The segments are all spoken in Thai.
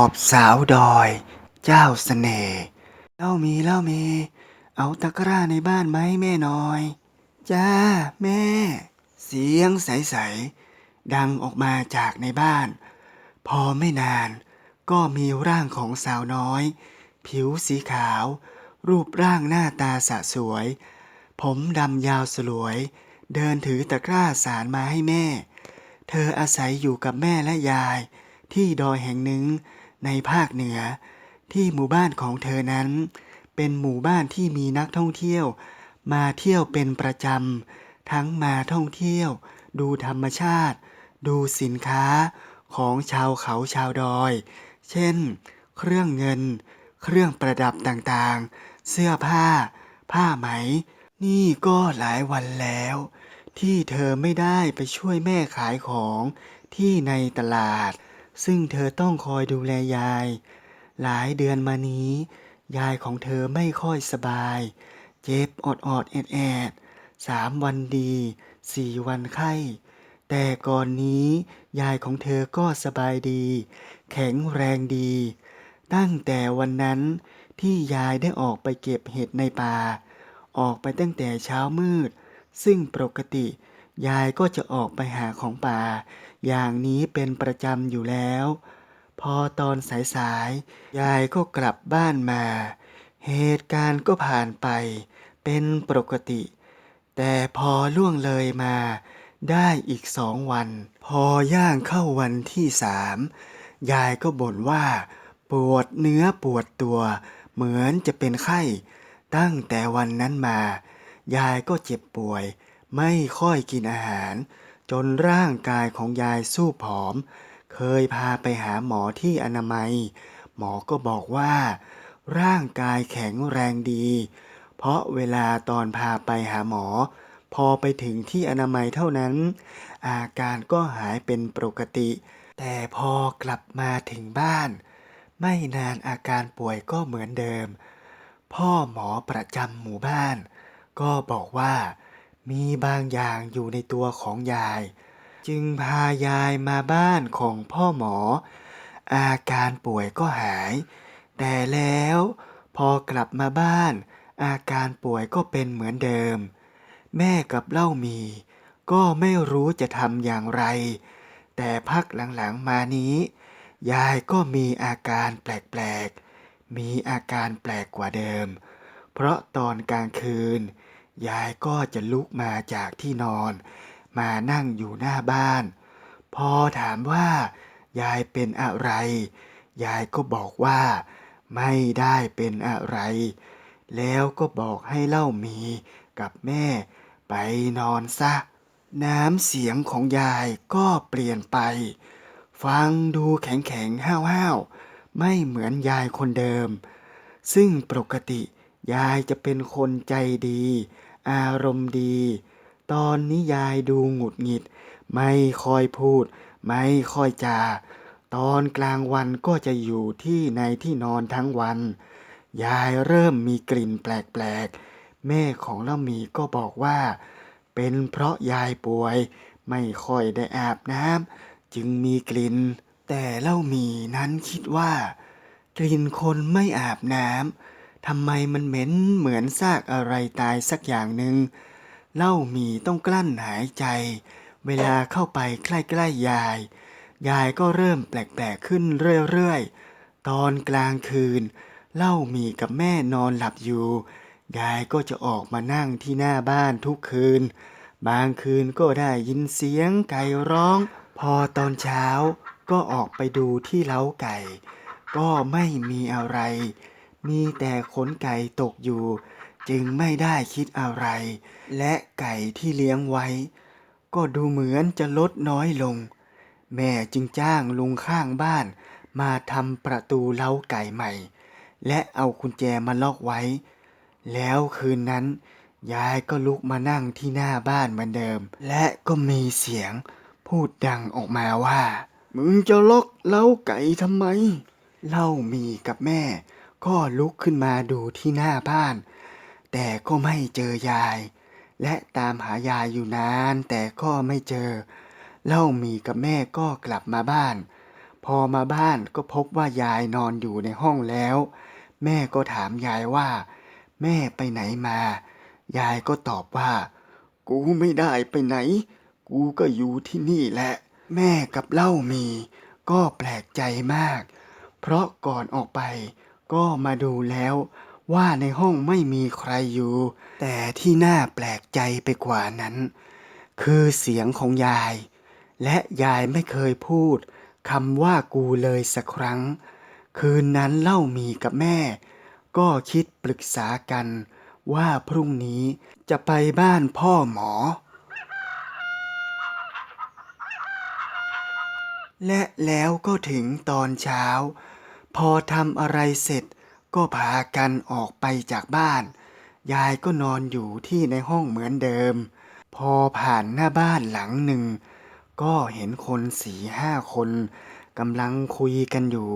อบสาวดอย เจ้าสเสน่ห์เล่ามีเล่ามี เอาตะกร้าในบ้านไหมาให้แม่น่อย จ้าแม่ เสียงใสๆดังออกมาจากในบ้าน พอไม่นานก็มีร่างของสาวน้อย ผิวสีขาว รูปร่างหน้าตาสะสวย ผมดำยาวสลวย เดินถือตะกร้าสารมาให้แม่ เธออาศัยอยู่กับแม่และยายที่ดอยแห่งหนึ่ง ในภาคเหนือ ที่หมู่บ้านของเธอนั้น เป็นหมู่บ้านที่มีนักท่องเที่ยว มาเที่ยวเป็นประจำ ทั้งมาท่องเที่ยว ดูธรรมชาติ ดูสินค้าของชาวเขาชาวดอย เช่น เครื่องเงิน เครื่องประดับต่างๆ เสื้อผ้า ผ้าไหม นี่ก็หลายวันแล้ว ที่เธอไม่ได้ไปช่วยแม่ขายของที่ในตลาด ซึ่งเธอต้องคอยดูแลยาย หลายเดือนมานี้ ยายของเธอไม่ค่อยสบาย เจ็บอดอดแอดแอดสามวันดีสี่วันไข้ แต่ก่อนนี้ ยายของเธอก็สบายดี แข็งแรงดี ตั้งแต่วันนั้นที่ยายได้ออกไปเก็บเห็ดในป่า ออกไปตั้งแต่เช้ามืด ซึ่งปกติ ยายก็จะออกไปหาของป่า อย่างนี้เป็นประจำอยู่แล้ว พอตอนสายๆยายก็กลับบ้านมา เหตุการณ์ก็ผ่านไป เป็นปกติ แต่พอล่วงเลยมา ได้อีกสองวัน พอย่างเข้าวันที่สามยายก็บ่นว่า ปวดเนื้อปวดตัว เหมือนจะเป็นไข้ ตั้งแต่วันนั้นมา ยายก็เจ็บป่วย ไม่ค่อยกินอาหาร จนร่างกายของยายสู้ผอม เคยพาไปหาหมอที่อนามัย หมอก็บอกว่า ร่างกายแข็งแรงดี เพราะเวลาตอนพาไปหาหมอ พอไปถึงที่อนามัยเท่านั้น อาการก็หายเป็นปกติ แต่พอกลับมาถึงบ้าน ไม่นานอาการป่วยก็เหมือนเดิม พ่อหมอประจำหมู่บ้าน ก็บอกว่า มีบางอย่างอยู่ในตัวของยาย จึงพายายมาบ้านของพ่อหมอ อาการป่วยก็หาย แต่แล้วพอกลับมาบ้าน อาการป่วยก็เป็นเหมือนเดิม แม่กับเล่ามี ก็ไม่รู้จะทำอย่างไร แต่พักหลังๆมานี้ ยายก็มีอาการแปลกๆ มีอาการแปลกกว่าเดิม เพราะตอนกลางคืน ยายก็จะลุกมาจากที่นอน มานั่งอยู่หน้าบ้าน พอถามว่า ยายเป็นอะไร ยายก็บอกว่า ไม่ได้เป็นอะไร แล้วก็บอกให้เล่ามีกับแม่ไปนอนซะ น้ำเสียงของยายก็เปลี่ยนไป ฟังดูแข็งแข็งห้าวห้าวไม่เหมือนยายคนเดิม ซึ่งปกติย ยายจะเป็นคนใจดี อารมณ์ดี ตอนนี้ยายดูหงุดหงิด ไม่ค่อยพูด ไม่ค่อยจา ตอนกลางวันก็จะอยู่ที่ในที่นอนทั้งวัน ยายเริ่มมีกลิ่นแปลกๆ แม่ของเละมีก็บอกว่า เป็นเพราะยายป่วย ไม่ค่อยได้อาบน้ำจึงมีกลิ่น แต่เล่ามีนั้นคิดว่า กลิ่นคนไม่อาบน้ำ ทำไมมันเหม็นเหมือนซากอะไรตายสักอย่างหนึ่งเล่ามีต้องกลั้นหายใจ เวลาเข้าไปใกล้ๆยาย ยายก็เริ่มแปลกๆขึ้นเรื่อยๆ ตอนกลางคืน เล่ามีกับแม่นอนหลับอยู่ ยายก็จะออกมานั่งที่หน้าบ้านทุกคืน บางคืนก็ได้ยินเสียงไก่ร้อง พอตอนเช้าก็ออกไปดูที่เล้าไก่ ก็ไม่มีอะไร มีแต่ขนไก่ตกอยู่ จึงไม่ได้คิดอะไร และไก่ที่เลี้ยงไว้ ก็ดูเหมือนจะลดน้อยลง แม่จึงจ้างลุงข้างบ้าน มาทำประตูเล้าไก่ใหม่ และเอากุญแจมาล็อกไว้ แล้วคืนนั้น ยายก็ลุกมานั่งที่หน้าบ้านเหมือนเดิม และก็มีเสียงพูดดังออกมาว่า มึงจะล็อกเล้าไก่ทำไม เล่ามีกับแม่ ก็ลุกขึ้นมาดูที่หน้าบ้าน แต่ก็ไม่เจอยาย และตามหายายอยู่นาน แต่ก็ไม่เจอ เล่ามีกับแม่ก็กลับมาบ้าน พอมาบ้านก็พบว่ายายนอนอยู่ในห้องแล้ว แม่ก็ถามยายว่า แม่ไปไหนมา ยายก็ตอบว่า กูไม่ได้ไปไหน กูก็อยู่ที่นี่แหละ แม่กับเล่ามี ก็แปลกใจมาก เพราะก่อนออกไป ก็มาดูแล้วว่าในห้องไม่มีใครอยู่ แต่ที่น่าแปลกใจไปกว่านั้น คือเสียงของยาย และยายไม่เคยพูดคำว่ากูเลยสักครั้ง คืนนั้นเล่ามีกับแม่ ก็คิดปรึกษากันว่าพรุ่งนี้จะไปบ้านพ่อหมอ และแล้วก็ถึงตอนเช้า พอทำอะไรเสร็จก็พากันออกไปจากบ้าน ยายก็นอนอยู่ที่ในห้องเหมือนเดิม พอผ่านหน้าบ้านหลังหนึ่ง ก็เห็นคนสี่ห้าคนกำลังคุยกันอยู่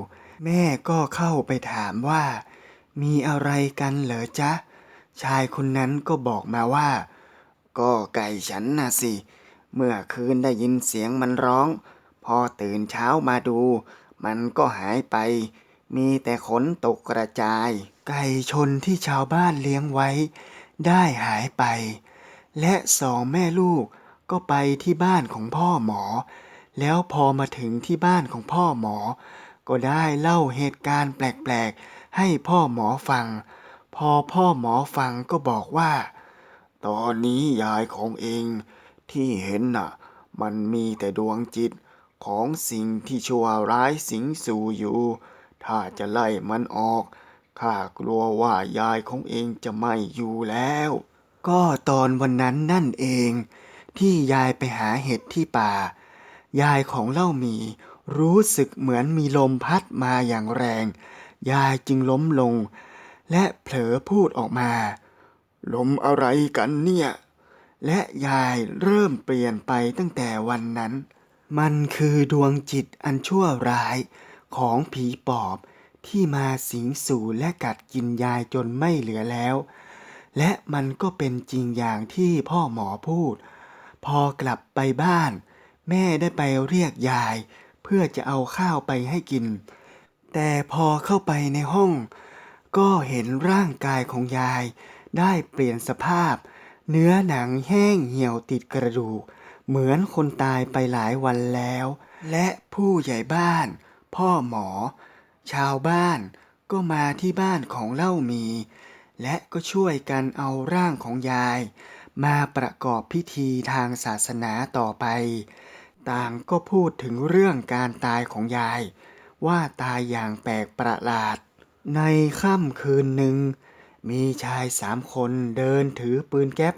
แม่ก็เข้าไปถามว่า มีอะไรกันเหรอจ๊ะ ชายคนนั้นก็บอกมาว่า ก็ไก่ฉันน่ะสิ เมื่อคืนได้ยินเสียงมันร้อง พอตื่นเช้ามาดู มันก็หายไป มีแต่ขนตกกระจาย ไก่ชนที่ชาวบ้านเลี้ยงไว้ ได้หายไป และสองแม่ลูกก็ไปที่บ้านของพ่อหมอ แล้วพอมาถึงที่บ้านของพ่อหมอ ก็ได้เล่าเหตุการณ์แปลกๆ ให้พ่อหมอฟัง พอพ่อหมอฟังก็บอกว่า ตอนนี้ยายของเองที่เห็นน่ะ มันมีแต่ดวงจิตของสิ่งที่ชั่วร้ายสิงสู่อยู่ ถ้าจะไล่มันออก ข้ากลัวว่ายายของเองจะไม่อยู่แล้ว ก็ตอนวันนั้นนั่นเอง ที่ยายไปหาเห็ดที่ป่า ยายของเล่ามีรู้สึกเหมือนมีลมพัดมาอย่างแรง ยายจึงล้มลง และเผลอพูดออกมา ลมอะไรกันเนี่ย และยายเริ่มเปลี่ยนไปตั้งแต่วันนั้น มันคือดวงจิตอันชั่วร้าย ของผีปอบที่มาสิงสู่และกัดกินยายจนไม่เหลือแล้ว และมันก็เป็นจริงอย่างที่พ่อหมอพูด พอกลับไปบ้าน แม่ได้ไปเรียกยาย เพื่อจะเอาข้าวไปให้กิน แต่พอเข้าไปในห้อง ก็เห็นร่างกายของยาย ได้เปลี่ยนสภาพ เนื้อหนังแห้งเหี่ยวติดกระดูก เหมือนคนตายไปหลายวันแล้ว และผู้ใหญ่บ้าน พ่อหมอ ชาวบ้านก็มาที่บ้านของเล่ามี และก็ช่วยกันเอาร่างของยาย มาประกอบพิธีทางศาสนาต่อไป ต่างก็พูดถึงเรื่องการตายของยาย ว่าตายอย่างแปลกประหลาด ในค่ำคืนหนึ่ง มีชายสามคนเดินถือปืนแก๊ป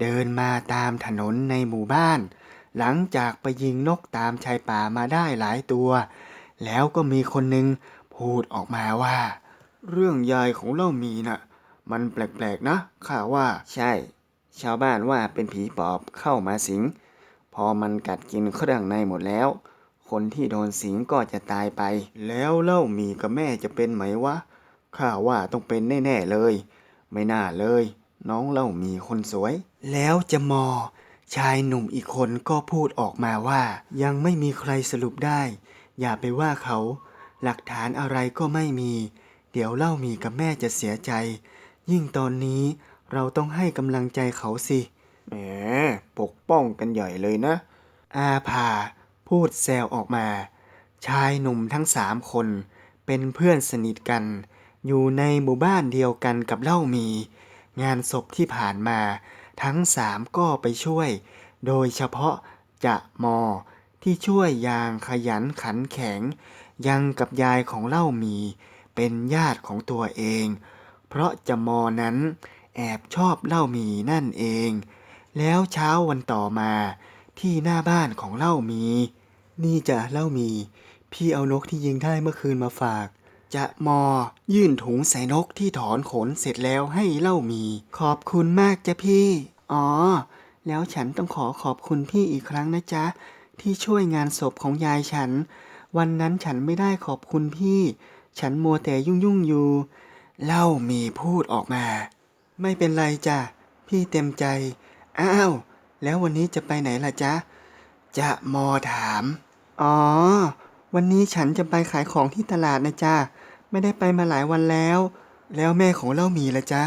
เดินมาตามถนนในหมู่บ้าน หลังจากไปยิงนกตามชายป่ามาได้หลายตัว แล้วก็มีคนหนึ่งพูดออกมาว่า เรื่องยายของเล่ามีน่ะ มันแปลกๆนะข้าว่า ใช่ ชาวบ้านว่าเป็นผีปอบเข้ามาสิง พอมันกัดกินเครื่องในหมดแล้ว คนที่โดนสิงก็จะตายไป แล้วเล่ามีกับแม่จะเป็นไหมวะข้าว่าต้องเป็นแน่ๆเลย ไม่น่าเลย น้องเล่ามีคนสวย แล้วจะมอ ชายหนุ่มอีกคนก็พูดออกมาว่า ยังไม่มีใครสรุปได้ อย่าไปว่าเขา หลักฐานอะไรก็ไม่มี เดี๋ยวเล่ามีกับแม่จะเสียใจ ยิ่งตอนนี้เราต้องให้กำลังใจเขาสิ แหม ปกป้องกันใหญ่เลยนะ อาภา พูดแซวออกมา ชายหนุ่มทั้งสามคน เป็นเพื่อนสนิทกัน อยู่ในหมู่บ้านเดียวกันกับเล่ามี งานศพที่ผ่านมา ทั้งสามก็ไปช่วย โดยเฉพาะจะมอ ที่ช่วยยางขยันขันแข็ง ยังกับยายของเล่ามี เป็นญาติของตัวเอง เพราะจะมอนั้น แอบชอบเล่ามีนั่นเอง แล้วเช้าวันต่อมาที่หน้าบ้านของเล่ามี นี่จะเล่ามี พี่เอานกที่ยิงได้เมื่อคืนมาฝาก จะมอ ยื่นถุงใส่นกที่ถอนขนเสร็จแล้วให้เล่ามี ขอบคุณมากจ้ะพี่ อ๋อ แล้วฉันต้องขอขอบคุณพี่อีกครั้งนะจ๊ะ ที่ช่วยงานศพของยายฉัน วันนั้นฉันไม่ได้ขอบคุณพี่ ฉันมัวแต่ยุ่งยุ่งอยู่ เล่ามีพูดออกมา ไม่เป็นไรจ้ะ พี่เต็มใจ อ้าว แล้ววันนี้จะไปไหนล่ะจ๊ะ จะมอถาม อ๋อ วันนี้ฉันจะไปขายของที่ตลาดนะจ๊ะ ไม่ได้ไปมาหลายวันแล้ว แล้วแม่ของเล่ามีละจ๊ะ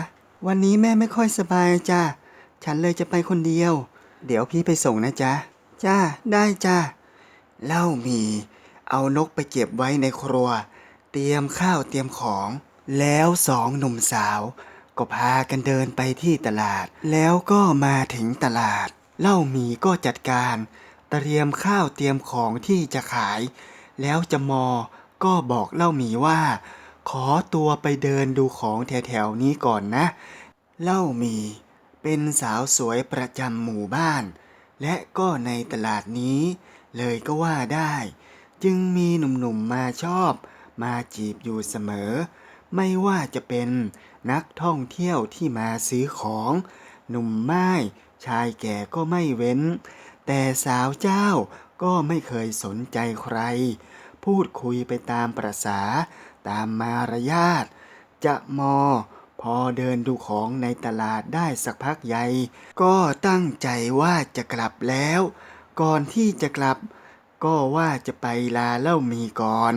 วันนี้แม่ไม่ค่อยสบายจ้ะ ฉันเลยจะไปคนเดียว เดี๋ยวพี่ไปส่งนะจ๊ะ จ้า ได้จ้าเล่าหมี เอานกไปเก็บไว้ในครัว เตรียมข้าวเตรียมของ แล้วสองหนุ่มสาว ก็พากันเดินไปที่ตลาด แล้วก็มาถึงตลาด เล่าหมีก็จัดการ เตรียมข้าวเตรียมของที่จะขาย แล้วจะมอ ก็บอกเล่าหมีว่า ขอตัวไปเดินดูของแถวๆนี้ก่อนนะ เล่าหมี เป็นสาวสวยประจำหมู่บ้าน และก็ในตลาดนี้ เลยก็ว่าได้ จึงมีหนุ่มๆมาชอบ มาจีบอยู่เสมอ ไม่ว่าจะเป็นนักท่องเที่ยวที่มาซื้อของ หนุ่มไม้ชายแก่ก็ไม่เว้น แต่สาวเจ้าก็ไม่เคยสนใจใคร พูดคุยไปตามประษา ตามมารยาท จะมอ พอเดินดูของในตลาดได้สักพักใหญ่ ก็ตั้งใจว่าจะกลับแล้ว ก่อนที่จะกลับ ก็ว่าจะไปลาเล่ามีก่อน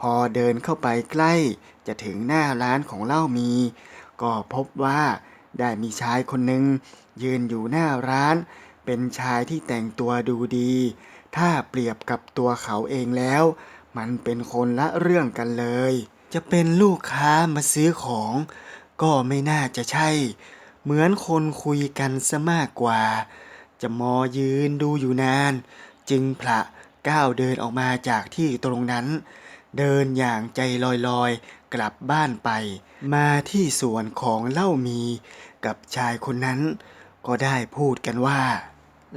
พอเดินเข้าไปใกล้ จะถึงหน้าร้านของเล่ามี ก็พบว่าได้มีชายคนหนึ่งยืนอยู่หน้าร้าน เป็นชายที่แต่งตัวดูดี ถ้าเปรียบกับตัวเขาเองแล้ว มันเป็นคนละเรื่องกันเลย จะเป็นลูกค้ามาซื้อของ ก็ไม่น่าจะใช่ เหมือนคนคุยกันซะมากกว่า จะมอยืนดูอยู่นาน จึงพละก้าวเดินออกมาจากที่ตรงนั้น เดินอย่างใจลอยๆ กลับบ้านไป มาที่สวนของเล่ามี กับชายคนนั้น ก็ได้พูดกันว่า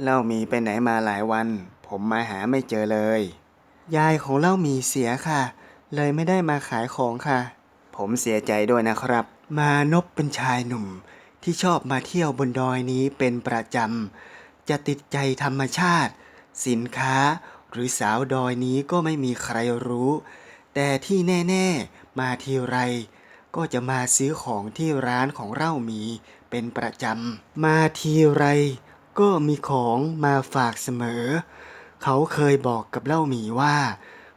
เล่ามีไปไหนมาหลายวัน ผมมาหาไม่เจอเลย ยายของเล่ามีเสียค่ะ เลยไม่ได้มาขายของค่ะ ผมเสียใจด้วยนะครับ มานพเป็นชายหนุ่มที่ชอบมาเที่ยวบนดอยนี้เป็นประจำ จะติดใจธรรมชาติ สินค้าหรือสาวดอยนี้ก็ไม่มีใครรู้ แต่ที่แน่ๆ มาทีไร ก็จะมาซื้อของที่ร้านของเล่ามีเป็นประจำ มาทีไร ก็มีของมาฝากเสมอ เขาเคยบอกกับเล่าหมีว่า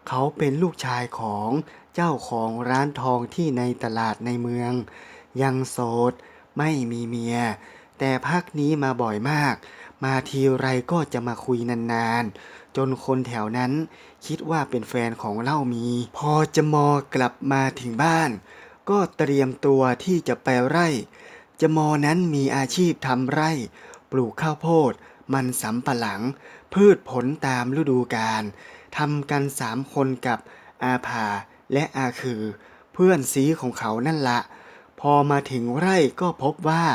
เขาเป็นลูกชายของ เจ้าของร้านทองที่ในตลาดในเมือง ยังโสด ไม่มีเมีย แต่พักนี้มาบ่อยมาก มาทีไรก็จะมาคุยนานๆ จนคนแถวนั้นคิดว่าเป็นแฟนของเล่ามี พอจะมอกลับมาถึงบ้าน ก็เตรียมตัวที่จะไปไร่ จะมอนั้นมีอาชีพทำไร่ ปลูกข้าวโพด มันสำปะหลัง พืชผลตามฤดูกาลทำกันสามคนกับอาภา และอาคือเพื่อนซีของเขานั่นละ พอมาถึงไร่ก็พบว่า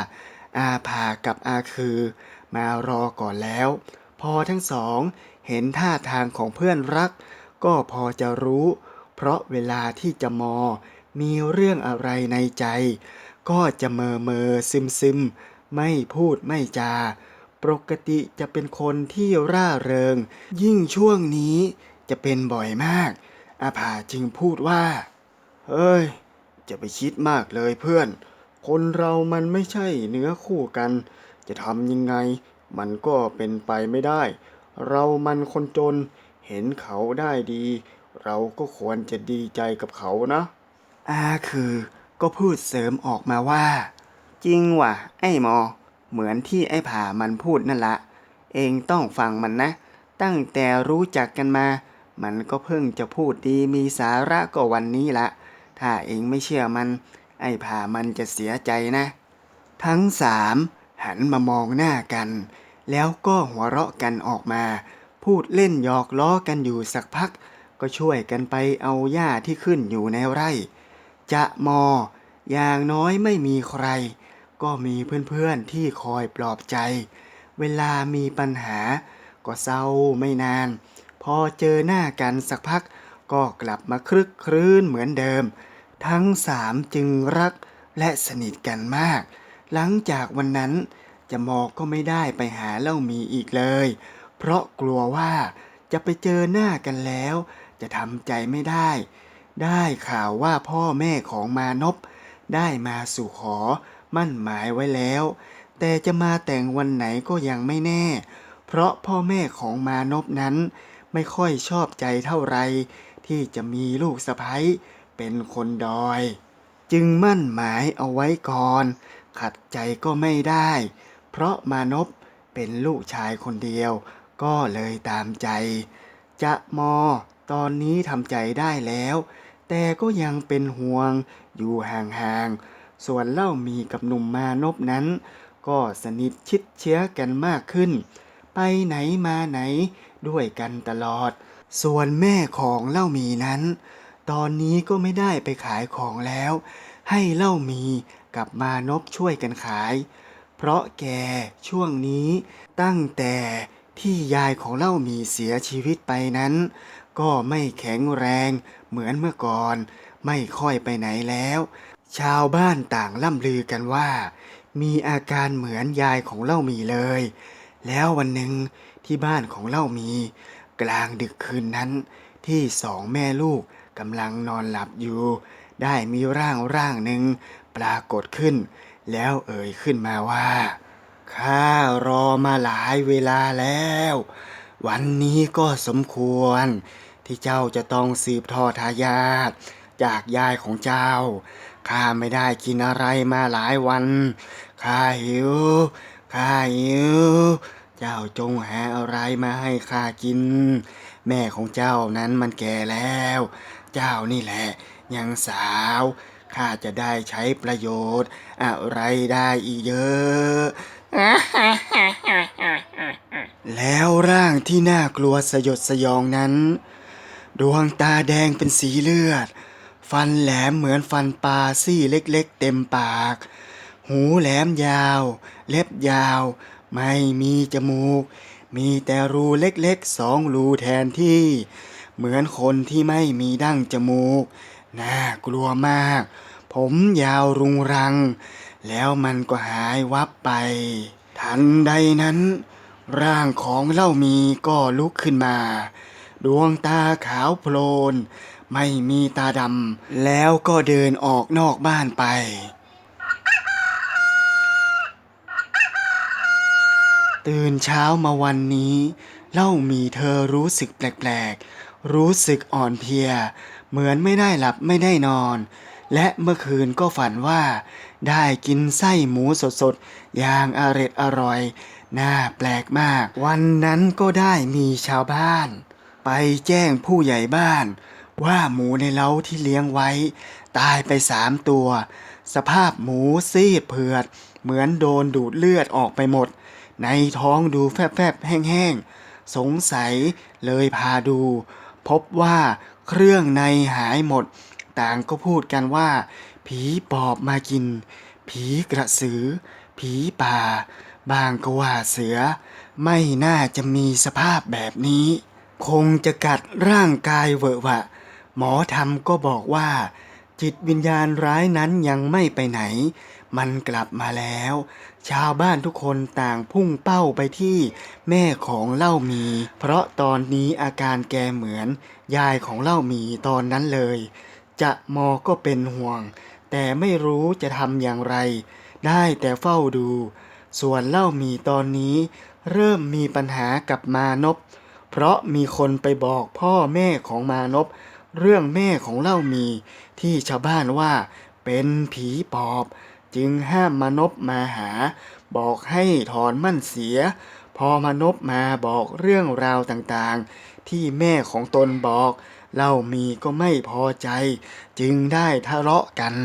อาภากับอาคือ มารอก่อนแล้ว พอทั้งสองเห็นท่าทางของเพื่อนรัก ก็พอจะรู้ เพราะเวลาที่จะมอ มีเรื่องอะไรในใจ ก็จะเมอเมอซึมซึมไม่พูดไม่จา ปกติจะเป็นคนที่ร่าเริง ยิ่งช่วงนี้จะเป็นบ่อยมาก อาภาจึงพูดว่า เฮ้ย จะไปคิดมากเลยเพื่อน คนเรามันไม่ใช่เนื้อคู่กัน จะทำยังไง มันก็เป็นไปไม่ได้ เรามันคนจน เห็นเขาได้ดี เราก็ควรจะดีใจกับเขานะอาคือก็พูดเสริมออกมาว่า จริงว่ะ ไอ้มอ เหมือนที่ไอ้ผามันพูดนั่นละ เองต้องฟังมันนะ ตั้งแต่รู้จักกันมา มันก็เพิ่งจะพูดดีมีสาระก็วันนี้ละ ถ้าเองไม่เชื่อมัน ไอ้ผ่ามันจะเสียใจนะ ทั้งสามหันมามองหน้ากัน แล้วก็หัวเราะกันออกมา พูดเล่นหยอกล้อกันอยู่สักพัก ก็ช่วยกันไปเอาหญ้าที่ขึ้นอยู่ในไร่ จะมอ อย่างน้อยไม่มีใคร ก็มีเพื่อนๆที่คอยปลอบใจ เวลามีปัญหา ก็เศร้าไม่นาน พอเจอหน้ากันสักพัก ก็กลับมาคลึกครื้นเหมือนเดิม ทั้งสามจึงรักและสนิทกันมาก หลังจากวันนั้นจะมอก็ไม่ได้ไปหาเล่ามีอีกเลย เพราะกลัวว่าจะไปเจอหน้ากันแล้ว จะทำใจไม่ได้ ได้ข่าวว่าพ่อแม่ของมานพได้มาสู่ขอมั่นหมายไว้แล้ว แต่จะมาแต่งวันไหนก็ยังไม่แน่ เพราะพ่อแม่ของมานพนั้น ไม่ค่อยชอบใจเท่าไร ที่จะมีลูกสะใภ้เป็นคนดอย จึงมั่นหมายเอาไว้ก่อน ขัดใจก็ไม่ได้ เพราะมานพเป็นลูกชายคนเดียว ก็เลยตามใจ จะมอตอนนี้ทำใจได้แล้ว แต่ก็ยังเป็นห่วงอยู่ห่างๆ ส่วนเล่ามีกับหนุ่มมานพนั้น ก็สนิทชิดเชื้อกันมากขึ้น ไปไหนมาไหน ด้วยกันตลอด ส่วนแม่ของเล่ามีนั้น ตอนนี้ก็ไม่ได้ไปขายของแล้ว ให้เล่ามีกับมานพช่วยกันขาย เพราะแกช่วงนี้ตั้งแต่ที่ยายของเล่ามีเสียชีวิตไปนั้น ก็ไม่แข็งแรงเหมือนเมื่อก่อน ไม่ค่อยไปไหนแล้ว ชาวบ้านต่างล่ำลือกันว่า มีอาการเหมือนยายของเล่ามีเลย แล้ววันหนึ่ง ที่บ้านของเล่ามี กลางดึกคืนนั้น ที่สองแม่ลูกกำลังนอนหลับอยู่ ได้มีร่างร่างหนึ่งปรากฏขึ้น แล้วเอ่ยขึ้นมาว่าข้ารอมาหลายเวลาแล้ว วันนี้ก็สมควร ที่เจ้าจะต้องสืบทอดทายาทจากยายของเจ้า ข้าไม่ได้กินอะไรมาหลายวัน ข้าหิว ข้าหิว เจ้าจงหาอะไรมาให้ข้ากิน แม่ของเจ้านั้นมันแก่แล้ว เจ้านี่แหละ ยังสาวข้าจะได้ใช้ประโยชน์ อะไรได้อีกเยอะ แล้วร่างที่น่ากลัวสยดสยองนั้น ดวงตาแดงเป็นสีเลือด ฟันแหลมเหมือนฟันปลาซี่เล็กๆเต็มปาก หูแหลมยาว เล็บยาว ไม่มีจมูก มีแต่รูเล็กๆสองรูแทนที่ เหมือนคนที่ไม่มีดั้งจมูก น่ากลัวมาก ผมยาวรุงรัง แล้วมันก็หายวับไป ทันใดนั้น ร่างของเล่ามีก็ลุกขึ้นมา ดวงตาขาวโพลน ไม่มีตาดำ แล้วก็เดินออกนอกบ้านไป ตื่นเช้ามาวันนี้ เล่ามีเธอรู้สึกแปลกๆ รู้สึกอ่อนเพลีย เหมือนไม่ได้หลับไม่ได้นอน และเมื่อคืนก็ฝันว่า ได้กินไส้หมูสดๆ อย่างอร็ดอร่อย น่าแปลกมาก วันนั้นก็ได้มีชาวบ้าน ไปแจ้งผู้ใหญ่บ้าน ว่าหมูในเล้าที่เลี้ยงไว้ ตายไปสามตัว สภาพหมูซีดเผือด เหมือนโดนดูดเลือดออกไปหมด ในท้องดูแฟบๆแห้งๆ สงสัยเลยพาดู พบว่าเครื่องในหายหมด ต่างก็พูดกันว่า ผีปอบมากิน ผีกระสือ ผีป่า บางก็ว่าเสือ ไม่น่าจะมีสภาพแบบนี้ คงจะกัดร่างกายเวอะหวะ หมอธรรมก็บอกว่า จิตวิญญาณร้ายนั้นยังไม่ไปไหน มันกลับมาแล้ว ชาวบ้านทุกคนต่างพุ่งเป้าไปที่แม่ของเล่ามี เพราะตอนนี้อาการแกเหมือน ยายของเล่ามีตอนนั้นเลย จะมอก็เป็นห่วง แต่ไม่รู้จะทำอย่างไร ได้แต่เฝ้าดู ส่วนเล่ามีตอนนี้ เริ่มมีปัญหากับมานพเพราะมีคนไปบอกพ่อแม่ของมานพเรื่องแม่ของเล่ามี ที่ชาวบ้านว่าเป็นผีปอบ จึงห้ามมนพมาหา บอกให้ถอนมั่นเสีย พอมานพมาบอกเรื่องราวต่างๆ ที่แม่ของตนบอกเล่ามีก็ไม่พอใจ จึงได้ทะเลาะกัน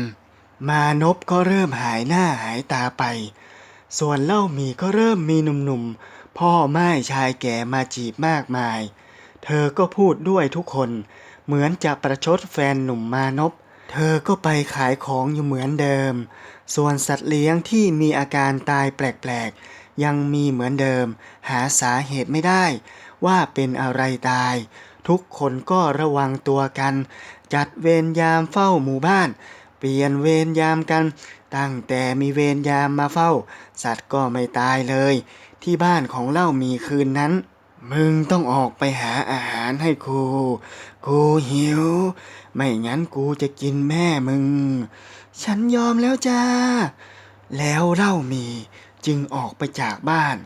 มานพก็เริ่มหายหน้าหายตาไป ส่วนเล่ามีก็เริ่มมีหนุ่มๆ พ่อไม้ชายแก่มาจีบมากมาย เธอก็พูดด้วยทุกคน เหมือนจะประชดแฟนหนุ่มมานพเธอก็ไปขายของอยู่เหมือนเดิมส่วนสัตว์เลี้ยงที่มีอาการตายแปลกๆ ยังมีเหมือนเดิม หาสาเหตุไม่ได้ ว่าเป็นอะไรตาย ทุกคนก็ระวังตัวกัน จัดเวรยามเฝ้าหมู่บ้าน เปลี่ยนเวรยามกัน ตั้งแต่มีเวรยามมาเฝ้า สัตว์ก็ไม่ตายเลย ที่บ้านของเล่ามีคืนนั้น มึงต้องออกไปหาอาหารให้กูกูหิว ไม่งั้นกูจะกินแม่มึง ฉันยอมแล้วจ้า แล้วเล่ามีจึงออกไปจากบ้าน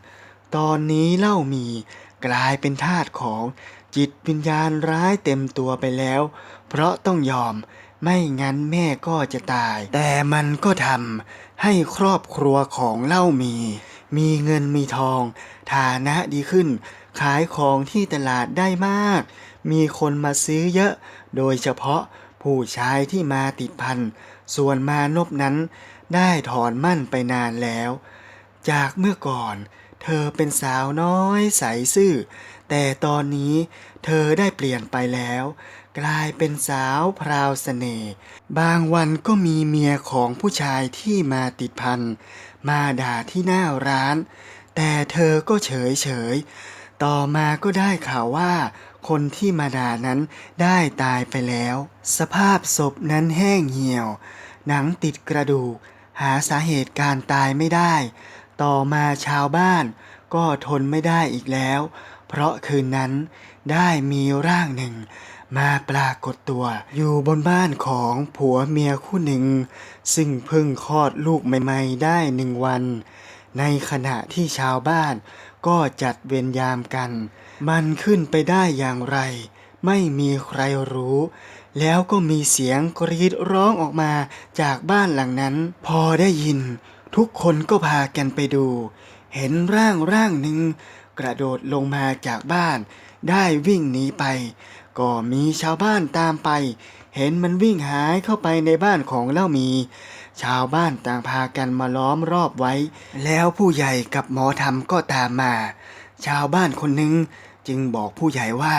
ตอนนี้เล่ามีกลายเป็นทาสของจิตวิญญาณร้ายเต็มตัวไปแล้ว เพราะต้องยอมไม่งั้นแม่ก็จะตาย แต่มันก็ทำให้ครอบครัวของเล่ามี มีเงินมีทอง ฐานะดีขึ้น ขายของที่ตลาดได้มาก มีคนมาซื้อเยอะ โดยเฉพาะผู้ชายที่มาติดพัน ส่วนมานพนั้นได้ถอนมั่นไปนานแล้ว จากเมื่อก่อน เธอเป็นสาวน้อยใสซื่อ แต่ตอนนี้เธอได้เปลี่ยนไปแล้ว กลายเป็นสาวพราวเสน่ห์บางวันก็มีเมียของผู้ชายที่มาติดพันมาด่าที่หน้าร้าน แต่เธอก็เฉยเฉย ต่อมาก็ได้ข่าวว่า คนที่มาด่านั้นได้ตายไปแล้ว สภาพศพนั้นแห้งเหี่ยว หนังติดกระดูก หาสาเหตุการตายไม่ได้ ต่อมาชาวบ้านก็ทนไม่ได้อีกแล้ว เพราะคืนนั้นได้มีร่างหนึ่ง มาปรากฏตัว อยู่บนบ้านของผัวเมียคู่หนึ่ง ซึ่งเพิ่งคลอดลูกใหม่ ๆ ได้หนึ่งวัน ในขณะที่ชาวบ้าน ก็จัดเวรยามกัน มันขึ้นไปได้อย่างไร ไม่มีใครรู้ แล้วก็มีเสียงกรีดร้องออกมาจากบ้านหลังนั้น พอได้ยิน ทุกคนก็พากันไปดู เห็นร่างร่างหนึ่งกระโดดลงมาจากบ้าน ได้วิ่งหนีไป ก็มีชาวบ้านตามไป เห็นมันวิ่งหายเข้าไปในบ้านของเล่ามี ชาวบ้านต่างพากันมาล้อมรอบไว้ แล้วผู้ใหญ่กับหมอธรรมก็ตามมา ชาวบ้านคนหนึ่งจึงบอกผู้ใหญ่ว่า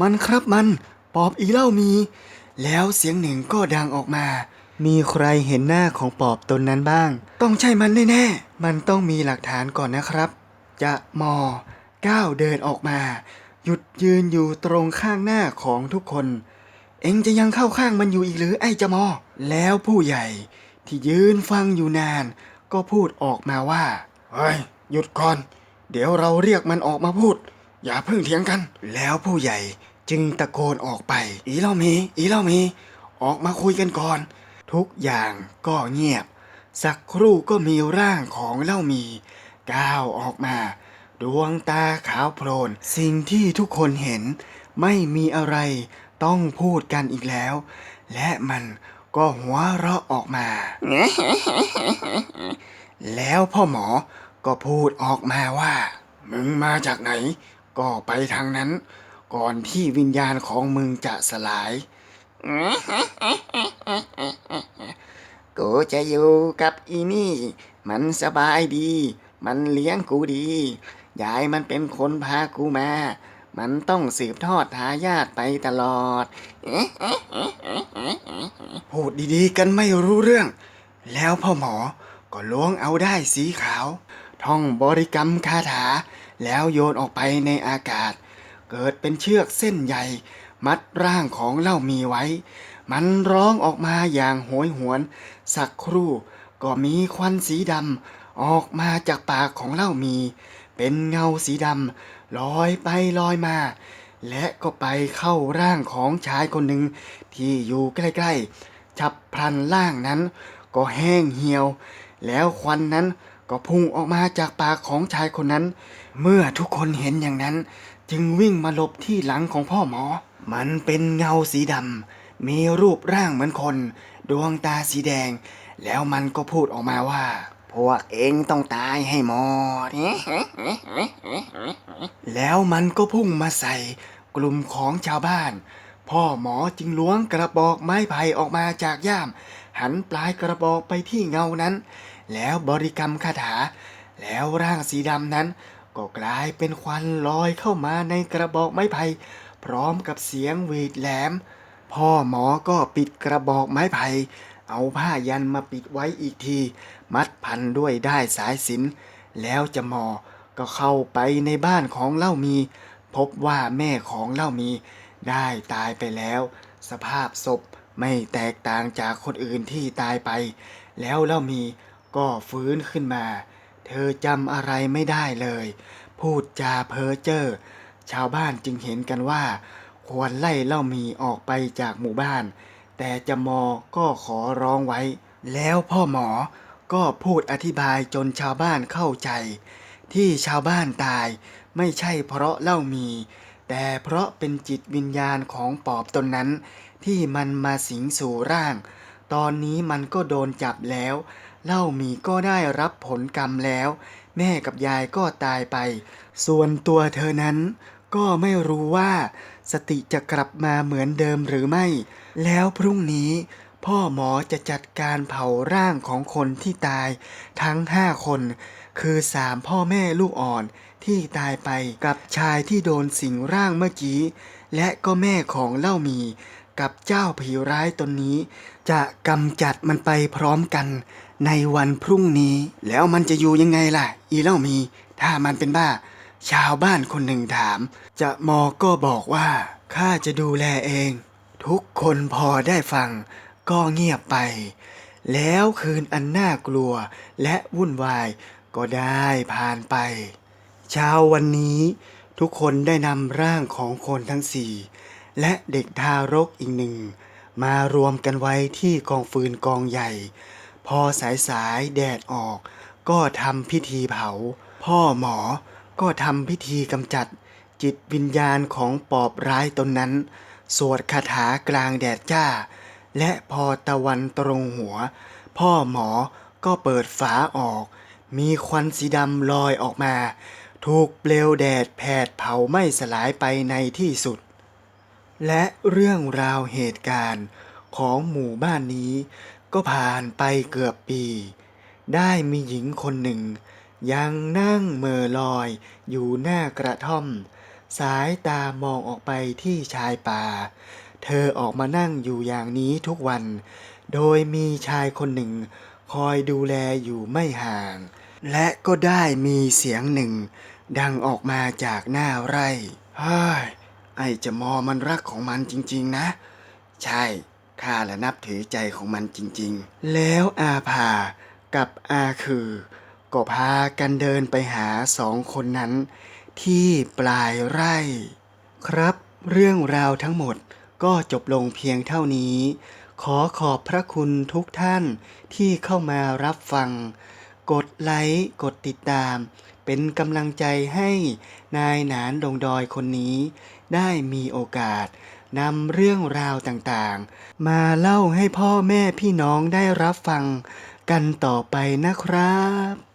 มันครับมันปอบอีเล่ามี แล้วเสียงหนึ่งก็ดังออกมา มีใครเห็นหน้าของปอบตนนั้นบ้าง ต้องใช่มันแน่ๆ มันต้องมีหลักฐานก่อนนะครับ จะมอก้าวเดินออกมา หยุดยืนอยู่ตรงข้างหน้าของทุกคน เอ็งจะยังเข้าข้างมันอยู่อีกหรือไอ้จะมอ แล้วผู้ใหญ่ ที่ยืนฟังอยู่นาน ก็พูดออกมาว่าเฮ้ยหยุดก่อน เดี๋ยวเราเรียกมันออกมาพูด อย่าเพิ่งเถียงกัน แล้วผู้ใหญ่จึงตะโกนออกไป อีเล่ามี อีเล่ามี ออกมาคุยกันก่อน ทุกอย่างก็เงียบ สักครู่ก็มีร่างของเล่ามีก้าวออกมา ดวงตาขาวโพลน สิ่งที่ทุกคนเห็นไม่มีอะไรต้องพูดกันอีกแล้ว และมัน ก็หัวเราะออกมา แล้วพ่อหมอก็พูดออกมาว่า มึงมาจากไหน ก็ไปทางนั้น ก่อนที่วิญญาณของมึงจะสลาย กูจะอยู่กับอีนี่ มันสบายดี มันเลี้ยงกูดี ยายมันเป็นคนพากูมา มันต้องสืบทอดทายาทไปตลอด พูดดีๆกันไม่รู้เรื่อง แล้วพ่อหมอก็ล้วงเอาได้สีขาว ท่องบริกรรมคาถา แล้วโยนออกไปในอากาศ เกิดเป็นเชือกเส้นใหญ่ มัดร่างของเล่ามีไว้ มันร้องออกมาอย่างโหยหวน สักครู่ก็มีควันสีดำออกมาจากปากของเล่ามี เป็นเงาสีดำลอยไปลอยมา และก็ไปเข้าร่างของชายคนหนึ่งที่อยู่ใกล้ๆ ฉับพลันร่างนั้น ก็แห้งเหี่ยว แล้วควันนั้นก็พุ่งออกมาจากปากของชายคนนั้น เมื่อทุกคนเห็นอย่างนั้น จึงวิ่งมาหลบที่หลังของพ่อหมอ มันเป็นเงาสีดำมีรูปร่างเหมือนคน ดวงตาสีแดง แล้วมันก็พูดออกมาว่า พวกเองต้องตายให้หมด แล้วมันก็พุ่งมาใส่กลุ่มของชาวบ้าน พ่อหมอจึงล้วงกระบอกไม้ไผ่ออกมาจากย่าม หันปลายกระบอกไปที่เงานั้น แล้วบริกรรมคาถา แล้วร่างสีดำนั้น ก็กลายเป็นควันลอยเข้ามาในกระบอกไม้ไผ่พร้อมกับเสียงหวีดแหลม พ่อหมอก็ปิดกระบอกไม้ไผ่ เอาผ้ายันมาปิดไว้อีกที มัดพันด้วยได้สายสินแล้วจะมอก็เข้าไปในบ้านของเล่ามี พบว่าแม่ของเล่ามี ได้ตายไปแล้ว สภาพศพไม่แตกต่างจากคนอื่นที่ตายไป แล้วเล่ามีก็ฟื้นขึ้นมา เธอจำอะไรไม่ได้เลย พูดจาเพ้อเจ้อชาวบ้านจึงเห็นกันว่า ควรไล่เล่ามีออกไปจากหมู่บ้าน แต่จมอก็ขอร้องไว้ แล้วพ่อหมอก็พูดอธิบายจนชาวบ้านเข้าใจ ที่ชาวบ้านตายไม่ใช่เพราะเล่ามี แต่เพราะเป็นจิตวิญญาณของปอบตนนั้น ที่มันมาสิงสู่ร่าง ตอนนี้มันก็โดนจับแล้ว เล่ามีก็ได้รับผลกรรมแล้ว แม่กับยายก็ตายไป ส่วนตัวเธอนั้น ก็ไม่รู้ว่า สติจะกลับมาเหมือนเดิมหรือไม่ แล้วพรุ่งนี้พ่อหมอจะจัดการเผาร่างของคนที่ตายทั้งห้าคน คือสามพ่อแม่ลูกอ่อนที่ตายไปกับชายที่โดนสิงร่างเมื่อกี้ และก็แม่ของเล่ามี กับเจ้าผีร้ายตนนี้ จะกำจัดมันไปพร้อมกัน ในวันพรุ่งนี้ แล้วมันจะอยู่ยังไงล่ะ อีเล่ามี ถ้ามันเป็นบ้า ชาวบ้านคนหนึ่งถาม จะมอก็บอกว่าข้าจะดูแลเอง ทุกคนพอได้ฟังก็เงียบไป แล้วคืนอันน่ากลัวและวุ่นวายก็ได้ผ่านไป เช้าวันนี้ทุกคนได้นำร่างของคนทั้งสี่และเด็กทารกอีกหนึ่ง มารวมกันไว้ที่กองฟืนกองใหญ่ พอสายสายแดดออก ก็ทำพิธีเผา พ่อหมอก็ทำพิธีกำจัดจิตวิญญาณของปอบร้ายตนนั้น สวดคาถากลางแดดจ้า และพอตะวันตรงหัว พ่อหมอก็เปิดฝาออก มีควันสีดำลอยออกมา ถูกเปลวแดดแผดเผาไม้สลายไปในที่สุด และเรื่องราวเหตุการณ์ของหมู่บ้านนี้ ก็ผ่านไปเกือบปี ได้มีหญิงคนหนึ่ง ยังนั่งเม่อลอยอยู่หน้ากระท่อม สายตามองออกไปที่ชายป่า เธอออกมานั่งอยู่อย่างนี้ทุกวัน โดยมีชายคนหนึ่ง คอยดูแลอยู่ไม่ห่าง และก็ได้มีเสียงหนึ่ง ดังออกมาจากหน้าไร่เฮ้ยไอจะมอมันรักของมันจริง ๆ นะ ใช่ข้าและนับถือใจของมันจริง ๆ แล้วอาภากับอาคือ ก็พากันเดินไปหาสองคนนั้น ที่ปลายไร่ ครับ เรื่องราวทั้งหมดก็จบลงเพียงเท่านี้ ขอขอบพระคุณทุกท่านที่เข้ามารับฟัง กดไลค์กดติดตาม เป็นกำลังใจให้นายหนานดงดอยคนนี้ ได้มีโอกาสนำเรื่องราวต่างๆ มาเล่าให้พ่อแม่พี่น้องได้รับฟังกันต่อไปนะครับ